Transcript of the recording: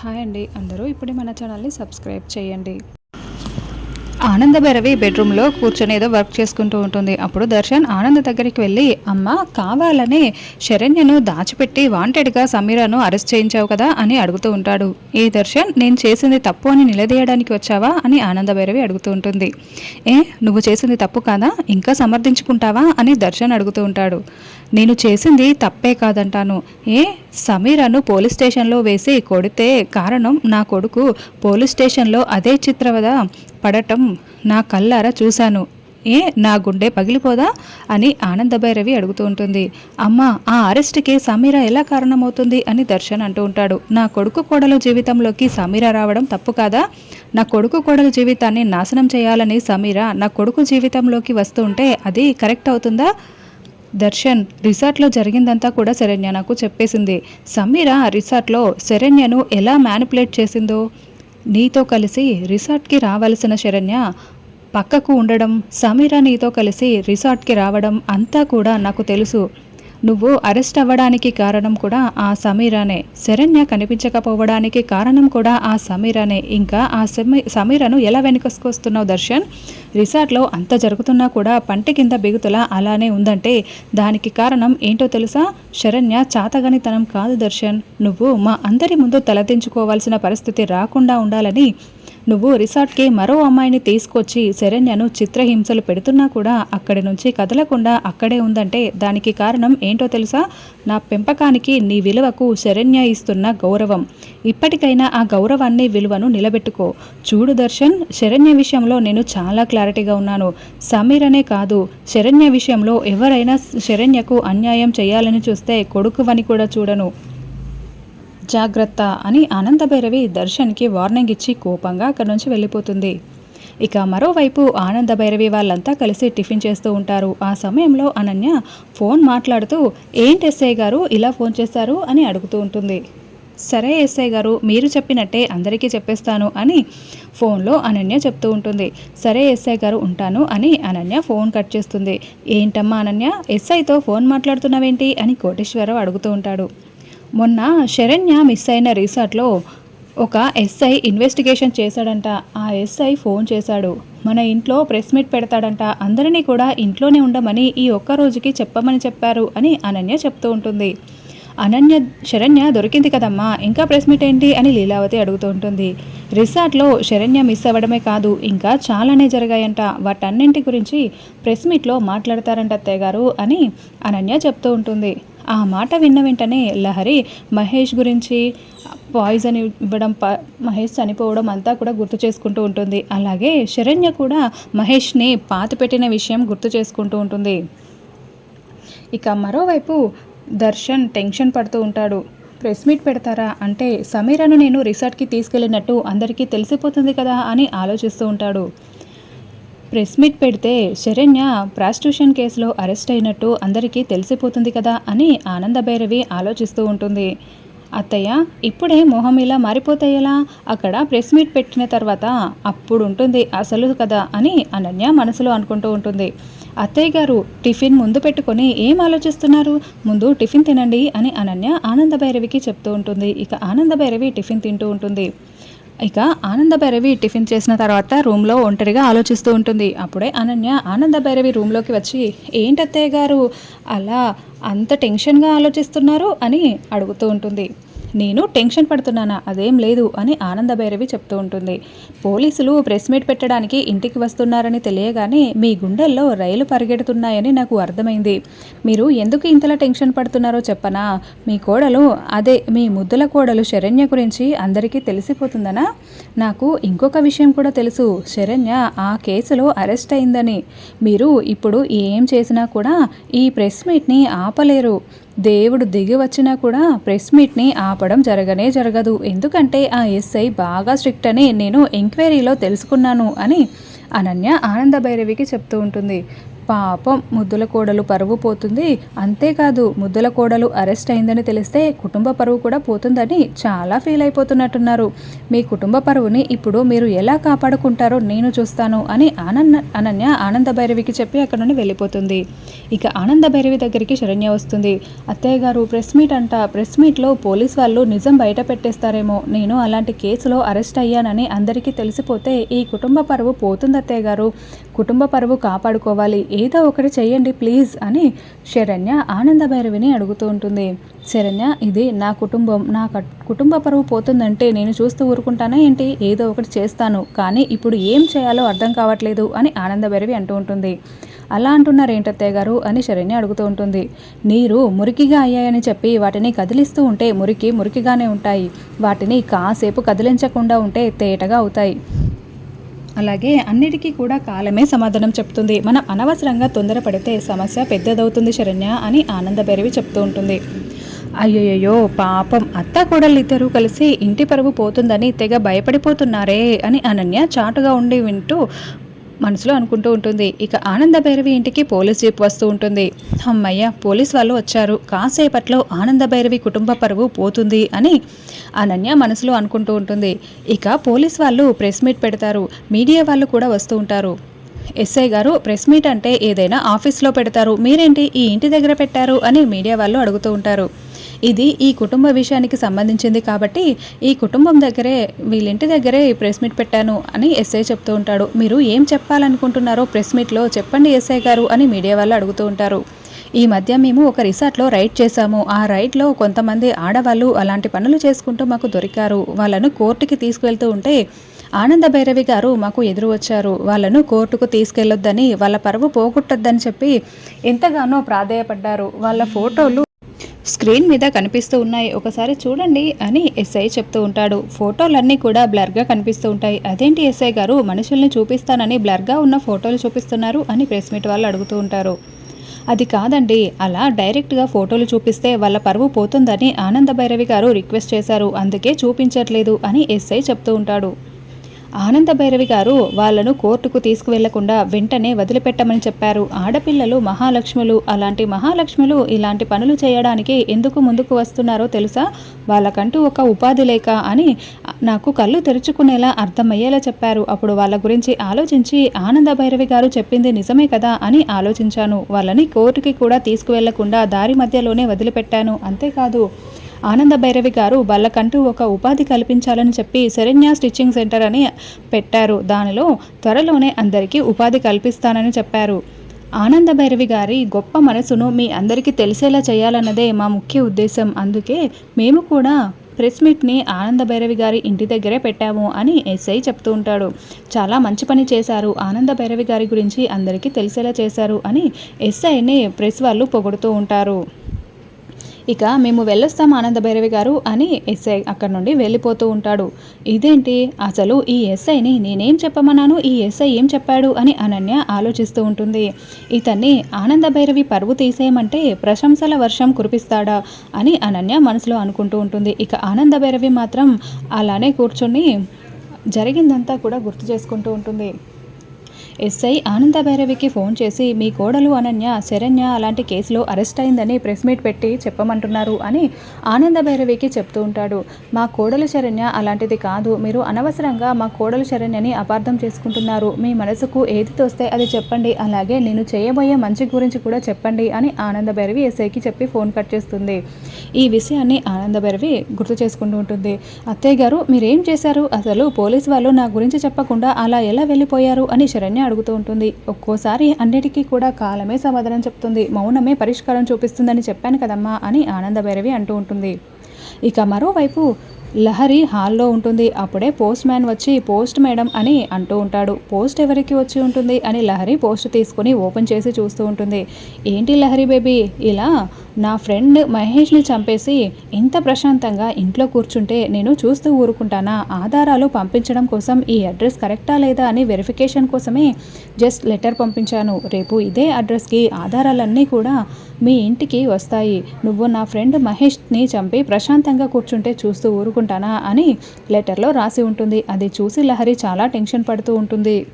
Hi అండి. అందరూ ఇప్పుడే మన ఛానల్ని సబ్స్క్రైబ్ చేయండి. ఆనంద భైరవి బెడ్రూమ్లో కూర్చొని ఏదో వర్క్ చేసుకుంటూ ఉంటుంది. అప్పుడు దర్శన్ ఆనంద్ దగ్గరికి వెళ్ళి అమ్మ కావాలని శరణ్యను దాచిపెట్టి వాంటెడ్గా సమీరాను అరెస్ట్ చేయించావు కదా? అని అడుగుతూ ఉంటాడు. ఈ దర్శన్ నేను చేసింది తప్పు అని నిలదీయడానికి వచ్చావా? అని ఆనంద భైరవి అడుగుతూ ఉంటుంది. ఏ నువ్వు చేసింది తప్పు కాదా? ఇంకా సమర్థించుకుంటావా? అని దర్శన్ అడుగుతూ ఉంటాడు. నేను చేసింది తప్పే కాదంటాను. ఏ సమీరను పోలీస్ స్టేషన్లో వేసి కొడితే కారణం నా కొడుకు పోలీస్ స్టేషన్లో అదే చిత్రవద పడటం నా కళ్ళారా చూశాను. ఏ నా గుండె పగిలిపోదా? అని ఆనందభైరవి అడుగుతూ ఉంటుంది. అమ్మ ఆ అరెస్ట్కి సమీరా ఎలా కారణమవుతుంది? అని దర్శన్ అంటూ ఉంటాడు. నా కొడుకు కోడలు జీవితంలోకి సమీరా రావడం తప్పు కాదా? నా కొడుకు కోడలు జీవితాన్ని నాశనం చేయాలని సమీరా నా కొడుకు జీవితంలోకి వస్తుంటే అది కరెక్ట్ అవుతుందా? దర్శన్ రిసార్ట్లో జరిగిందంతా కూడా శరణ్య నాకు చెప్పేసింది. సమీరా రిసార్ట్లో శరణ్యను ఎలా మ్యానిపులేట్ చేసిందో? నీతో కలిసి రిసార్ట్కి రావలసిన శరణ్య పక్కకు ఉండడం సమీర నీతో కలిసి రిసార్ట్కి రావడం అంతా కూడా నాకు తెలుసు. నువ్వు అరెస్ట్ అవ్వడానికి కారణం కూడా ఆ సమీరానే. శరణ్య కనిపించకపోవడానికి కారణం కూడా ఆ సమీరానే. ఇంకా ఆ సమీ సమీరను ఎలా వెనుకసుకొస్తున్నావు దర్శన్? రిసార్ట్లో అంత జరుగుతున్నా కూడా పంట కింద బిగుతులా అలానే ఉందంటే దానికి కారణం ఏంటో తెలుసా? శరణ్య చాతగనితనం కాదు దర్శన్. నువ్వు మా అందరి ముందు తలదించుకోవాల్సిన పరిస్థితి రాకుండా ఉండాలని నువ్వు రిసార్ట్కి మరో అమ్మాయిని తీసుకొచ్చి శరణ్యను చిత్రహింసలు పెడుతున్నా కూడా అక్కడి నుంచి కదలకుండా అక్కడే ఉందంటే దానికి కారణం ఏంటో తెలుసా? నా పెంపకానికి నీ విలువకు శరణ్య ఇస్తున్న గౌరవం. ఇప్పటికైనా ఆ గౌరవాన్ని విలువను నిలబెట్టుకో. చూడు దర్శన్ శరణ్య విషయంలో నేను చాలా క్లారిటీగా ఉన్నాను. సమీర్ అనే కాదు శరణ్య విషయంలో ఎవరైనా శరణ్యకు అన్యాయం చేయాలని చూస్తే కొడుకువని కూడా చూడను. జాగ్రత్త అని ఆనందభైరవి దర్శన్కి వార్నింగ్ ఇచ్చి కోపంగా అక్కడి నుంచి వెళ్ళిపోతుంది. ఇక మరోవైపు ఆనంద భైరవి వాళ్ళంతా కలిసి టిఫిన్ చేస్తూ ఉంటారు. ఆ సమయంలో అనన్య ఫోన్ మాట్లాడుతూ ఏంటి ఎస్ఐ గారు ఇలా ఫోన్ చేశారు? అని అడుగుతూ ఉంటుంది. సరే ఎస్ఐ గారు మీరు చెప్పినట్టే అందరికీ చెప్పేస్తాను అని ఫోన్లో అనన్య చెప్తూ ఉంటుంది. సరే ఎస్ఐ గారు ఉంటాను అని అనన్య ఫోన్ కట్ చేస్తుంది. ఏంటమ్మా అనన్య ఎస్ఐతో ఫోన్ మాట్లాడుతున్నావేంటి? అని కోటేశ్వరరావు అడుగుతూ ఉంటాడు. మొన్న శరణ్య మిస్ అయిన రిసార్ట్లో ఒక ఎస్ఐ ఇన్వెస్టిగేషన్ చేశాడంట. ఆ ఎస్ఐ ఫోన్ చేశాడు. మన ఇంట్లో ప్రెస్ మీట్ పెడతాడంట. అందరినీ కూడా ఇంట్లోనే ఉండమని ఈ ఒక్క రోజుకి చెప్పమని చెప్పారు అని అనన్య చెప్తూ ఉంటుంది. అనన్య శరణ్య దొరికింది కదమ్మా. ఇంకా ప్రెస్ మీట్ ఏంటి అని లీలావతి అడుగుతూ ఉంటుంది. రిసార్ట్లో శరణ్య మిస్ అవ్వడమే కాదు ఇంకా చాలానే జరిగాయంట. వాటన్నింటి గురించి ప్రెస్ మీట్లో మాట్లాడతారంట అత్తయ్య గారు అని అనన్య చెప్తూ ఉంటుంది. ఆ మాట విన్న వెంటనే లహరి మహేష్ గురించి పాయిజన్ ఇవ్వడం ప మహేష్ చనిపోవడం అంతా కూడా గుర్తు చేసుకుంటూ ఉంటుంది. అలాగే శరణ్య కూడా మహేష్ని పాతి పెట్టిన విషయం గుర్తు చేసుకుంటూ ఉంటుంది. ఇక మరోవైపు దర్శన్ టెన్షన్ పడుతూ ఉంటాడు. ప్రెస్ మీట్ పెడతారా? అంటే సమీరను నేను రిసార్ట్కి తీసుకెళ్ళినట్టు అందరికీ తెలిసిపోతుంది కదా అని ఆలోచిస్తూ ఉంటాడు. ప్రెస్ మీట్ పెడితే శరణ్య ప్రాస్టిట్యూషన్ కేసులో అరెస్ట్ అయినట్టు అందరికీ తెలిసిపోతుంది కదా అని ఆనందభైరవి ఆలోచిస్తూ ఉంటుంది. అత్తయ్య ఇప్పుడే మొహం ఇలా మారిపోతాయేలా? అక్కడ ప్రెస్ మీట్ పెట్టిన తర్వాత అప్పుడు ఉంటుంది అసలు కదా అని అనన్య మనసులో అనుకుంటూ ఉంటుంది. అత్తయ్య గారు టిఫిన్ ముందు పెట్టుకొని ఏం ఆలోచిస్తున్నారు? ముందు టిఫిన్ తినండి అని అనన్య ఆనందభైరవికి చెప్తూ ఉంటుంది. ఇక ఆనందభైరవి టిఫిన్ తింటూ ఉంటుంది. ఇక ఆనంద భైరవి టిఫిన్ చేసిన తర్వాత రూమ్లో ఒంటరిగా ఆలోచిస్తూ ఉంటుంది. అప్పుడే అనన్య ఆనంద భైరవి రూమ్లోకి వచ్చి ఏంటత్తయ్య గారు అలా అంత టెన్షన్గా ఆలోచిస్తున్నారు? అని అడుగుతూ ఉంటుంది. నేను టెన్షన్ పడుతున్నానా? అదేం లేదు అని ఆనంద భైరవి చెప్తూ ఉంటుంది. పోలీసులు ప్రెస్ మీట్ పెట్టడానికి ఇంటికి వస్తున్నారని తెలియగానే మీ గుండెల్లో రైలు పరిగెడుతున్నాయని నాకు అర్థమైంది. మీరు ఎందుకు ఇంతలా టెన్షన్ పడుతున్నారో చెప్పనా? మీ కోడలు అదే మీ ముద్దుల కోడలు శరణ్య గురించి అందరికీ తెలిసిపోతుందనా? నాకు ఇంకొక విషయం కూడా తెలుసు. శరణ్య ఆ కేసులో అరెస్ట్ అయిందని. మీరు ఇప్పుడు ఏం చేసినా కూడా ఈ ప్రెస్ మీట్ని ఆపలేరు. దేవుడు దిగి వచ్చినా కూడా ప్రెస్ మీట్ని ఆపడం జరగనే జరగదు. ఎందుకంటే ఆ ఎస్ఐ బాగా స్ట్రిక్ట్ అని నేను ఎంక్వైరీలో తెలుసుకున్నాను అని అనన్య ఆనంద భైరవికి చెప్తూ ఉంటుంది. పాపం ముద్దుల కోడలు పరువు పోతుంది. అంతేకాదు ముద్దుల కోడలు అరెస్ట్ అయిందని తెలిస్తే కుటుంబ పరువు కూడా పోతుందని చాలా ఫీల్ అయిపోతున్నట్టున్నారు. మీ కుటుంబ పరువుని ఇప్పుడు మీరు ఎలా కాపాడుకుంటారో నేను చూస్తాను అని ఆనంద అనన్య ఆనంద భైరవికి చెప్పి అక్కడ నుండి వెళ్ళిపోతుంది. ఇక ఆనంద భైరవి దగ్గరికి శరణ్య వస్తుంది. అత్తయ్య గారు ప్రెస్ మీట్ అంట ప్రెస్ మీట్లో పోలీస్ వాళ్ళు నిజం బయట పెట్టేస్తారేమో. నేను అలాంటి కేసులో అరెస్ట్ అయ్యానని అందరికీ తెలిసిపోతే ఈ కుటుంబ పరువు పోతుంది అత్తయ్య గారు. కుటుంబ పరువు కాపాడుకోవాలి. ఏదో ఒకటి చెయ్యండి ప్లీజ్ అని శరణ్య ఆనంద భైరవిని అడుగుతూ ఉంటుంది. శరణ్య ఇది నా కుటుంబం నా కుటుంబ పరువు పోతుందంటే నేను చూస్తూ ఊరుకుంటానా ఏంటి? ఏదో ఒకటి చేస్తాను కానీ ఇప్పుడు ఏం చేయాలో అర్థం కావట్లేదు అని ఆనంద భైరవి అంటూ ఉంటుంది. అలా అంటున్నారేంటత్తయ్య గారు అని శరణ్య అడుగుతూ ఉంటుంది. నీరు మురికిగా అయ్యాయని చెప్పి వాటిని కదిలిస్తూ ఉంటే మురికి మురికిగానే ఉంటాయి. వాటిని కాసేపు కదిలించకుండా ఉంటే తేటగా అవుతాయి. అలాగే అన్నిటికీ కూడా కాలమే సమాధానం చెప్తుంది. మనం అనవసరంగా తొందరపడితే సమస్య పెద్దదవుతుంది శరణ్య అని ఆనంద భైరవి చెప్తూ ఉంటుంది. అయ్యయ్యో పాపం. అత్త కోడలు ఇద్దరూ కలిసి ఇంటి పరువు పోతుందని తెగ భయపడిపోతున్నారే అని అనన్య చాటుగా ఉండి వింటూ మనసులో అనుకుంటూ ఉంటుంది. ఇక ఆనంద భైరవి ఇంటికి పోలీస్ జీప్ వస్తూ ఉంటుంది. అమ్మయ్య పోలీస్ వాళ్ళు వచ్చారు. కాసేపట్లో ఆనంద భైరవి కుటుంబ పరువు పోతుంది అని అనన్య మనసులో అనుకుంటూ ఉంటుంది. ఇక పోలీస్ వాళ్ళు ప్రెస్ మీట్ పెడతారు. మీడియా వాళ్ళు కూడా వస్తూ ఉంటారు. ఎస్ఐ గారు ప్రెస్ మీట్ అంటే ఏదైనా ఆఫీస్లో పెడతారు. మీరేంటి ఈ ఇంటి దగ్గర పెట్టారు? అని మీడియా వాళ్ళు అడుగుతూ ఉంటారు. ఇది ఈ కుటుంబ విషయానికి సంబంధించింది కాబట్టి ఈ కుటుంబం దగ్గరే వీళ్ళింటి దగ్గరే ప్రెస్ మీట్ పెట్టాను అని ఎస్ఐ చెప్తూ ఉంటాడు. మీరు ఏం చెప్పాలనుకుంటున్నారో ప్రెస్ మీట్లో చెప్పండి ఎస్ఐ గారు అని మీడియా వాళ్ళు అడుగుతూ ఉంటారు. ఈ మధ్య మేము ఒక రిసార్ట్లో రైడ్ చేశాము. ఆ రైడ్లో కొంతమంది ఆడవాళ్ళు అలాంటి పనులు చేసుకుంటూ మాకు దొరికారు. వాళ్ళను కోర్టుకి తీసుకువెళ్తూ ఉంటే ఆనంద భైరవి గారు మాకు ఎదురు వచ్చారు. వాళ్ళను కోర్టుకు తీసుకెళ్ళొద్దని వాళ్ళ పరువు పోగొట్టొద్దని చెప్పి ఎంతగానో ప్రాధేయపడ్డారు. వాళ్ళ ఫోటోలు స్క్రీన్ మీద కనిపిస్తూ ఉన్నాయి. ఒకసారి చూడండి అని ఎస్ఐ చెప్తూ ఉంటాడు. ఫోటోలన్నీ కూడా బ్లర్గా కనిపిస్తూ ఉంటాయి. అదేంటి ఎస్ఐ గారు? మనుషుల్ని చూపిస్తానని బ్లర్గా ఉన్న ఫోటోలు చూపిస్తున్నారు అని ప్రెస్ మీట్ వాళ్ళు అడుగుతూ ఉంటారు. అది కాదండి అలా డైరెక్ట్గా ఫోటోలు చూపిస్తే వాళ్ళ పరువు పోతుందని ఆనంద భైరవి గారు రిక్వెస్ట్ చేశారు అందుకే చూపించట్లేదు అని ఎస్ఐ చెప్తూ ఉంటాడు. ఆనంద భైరవి గారు వాళ్ళను కోర్టుకు తీసుకువెళ్ళకుండా వెంటనే వదిలిపెట్టమని చెప్పారు. ఆడపిల్లలు మహాలక్ష్ములు అలాంటి మహాలక్ష్ములు ఇలాంటి పనులు చేయడానికి ఎందుకు ముందుకు వస్తున్నారో తెలుసా? వాళ్ళకంటూ ఒక ఉపాధి లేక అని నాకు కళ్ళు తెరుచుకునేలా అర్థమయ్యేలా చెప్పారు. అప్పుడు వాళ్ళ గురించి ఆలోచించి ఆనంద భైరవి గారు చెప్పింది నిజమే కదా అని ఆలోచించాను. వాళ్ళని కోర్టుకి కూడా తీసుకువెళ్ళకుండా దారి మధ్యలోనే వదిలిపెట్టాను. అంతేకాదు ఆనంద భైరవి గారు వాళ్ళకంటూ ఒక ఉపాధి కల్పించాలని చెప్పి శరణ్య స్టిచ్చింగ్ సెంటర్ అని పెట్టారు. దానిలో త్వరలోనే అందరికీ ఉపాధి కల్పిస్తానని చెప్పారు. ఆనంద భైరవి గారి గొప్ప మనసును మీ అందరికీ తెలిసేలా చేయాలన్నదే మా ముఖ్య ఉద్దేశం. అందుకే మేము కూడా ప్రెస్ మీట్ని ఆనంద భైరవి గారి ఇంటి దగ్గరే పెట్టాము అని ఎస్ఐ చెప్తూ ఉంటాడు. చాలా మంచి పని చేశారు. ఆనంద భైరవి గారి గురించి అందరికీ తెలిసేలా చేశారు అని ఎస్ఐని ప్రెస్ వాళ్ళు పొగుడుతూ ఉంటారు. ఇక మేము వెళ్ళొస్తాం ఆనంద భైరవి గారు అని ఎస్ఐ అక్కడ నుండి వెళ్ళిపోతూ ఉంటాడు. ఇదేంటి? అసలు ఈ ఎస్ఐని నేనేం చెప్పమన్నాను? ఈ ఎస్ఐ ఏం చెప్పాడు? అని అనన్య ఆలోచిస్తూ ఉంటుంది. ఇతన్ని ఆనంద భైరవి పరువు తీసేయమంటే ప్రశంసల వర్షం కురిపిస్తాడా? అని అనన్య మనసులో అనుకుంటూ ఉంటుంది. ఇక ఆనంద భైరవి మాత్రం అలానే కూర్చొని జరిగిందంతా కూడా గుర్తు చేసుకుంటూ ఉంటుంది. ఎస్ఐ ఆనంద భైరవికి ఫోన్ చేసి మీ కోడలు అనన్య శరణ్య అలాంటి కేసులో అరెస్ట్ అయిందని ప్రెస్ మీట్ పెట్టి చెప్పమంటున్నారు అని ఆనంద భైరవికి చెప్తూ ఉంటాడు. మా కోడలు శరణ్య అలాంటిది కాదు. మీరు అనవసరంగా మా కోడలు శరణ్యని అపార్థం చేసుకుంటున్నారు. మీ మనసుకు ఏది తోస్తే అది చెప్పండి. అలాగే నేను చేయబోయే మంచి గురించి కూడా చెప్పండి అని ఆనంద భైరవి ఎస్ఐకి చెప్పి ఫోన్ కట్ చేస్తుంది. ఈ విషయాన్ని ఆనంద భైరవి గుర్తు చేసుకుంటూ ఉంటుంది. అత్తయ్య గారు మీరేం చేశారు? అసలు పోలీసు వాళ్ళు నా గురించి చెప్పకుండా అలా ఎలా వెళ్ళిపోయారు? అని శరణ్య అడుగుతూ ఉంటుంది. ఒక్కోసారి అన్నిటికీ కూడా కాలమే సమాధానం చెప్తుంది. మౌనమే పరిష్కారం చూపిస్తుందని చెప్పాను కదమ్మా అని ఆనందభైరవి అంటూ ఉంటుంది. ఇక మరోవైపు లహరి హాల్లో ఉంటుంది. అప్పుడే పోస్ట్ మ్యాన్ వచ్చి పోస్ట్ మేడం అని అంటూ ఉంటాడు. పోస్ట్ ఎవరికి వచ్చి ఉంటుంది అని లహరి పోస్ట్ తీసుకొని ఓపెన్ చేసి చూస్తూ ఉంటుంది. ఏంటి లహరి బేబీ? ఇలా నా ఫ్రెండ్ మహేష్ని చంపేసి ఇంత ప్రశాంతంగా ఇంట్లో కూర్చుంటే నేను చూస్తూ ఊరుకుంటానా? ఆధారాలు పంపించడం కోసం ఈ అడ్రస్ కరెక్టా లేదా అని వెరిఫికేషన్ కోసమే జస్ట్ లెటర్ పంపించాను. రేపు ఇదే అడ్రస్కి ఆధారాలన్నీ కూడా మీ ఇంటికి వస్తాయి. నువ్వు నా ఫ్రెండ్ మహేష్ని చంపి ప్రశాంతంగా కూర్చుంటే చూస్తూ ఊరుకుంటానా? అని లెటర్లో రాసి ఉంటుంది. అది చూసి లహరి చాలా టెన్షన్ పడుతూ ఉంటుంది.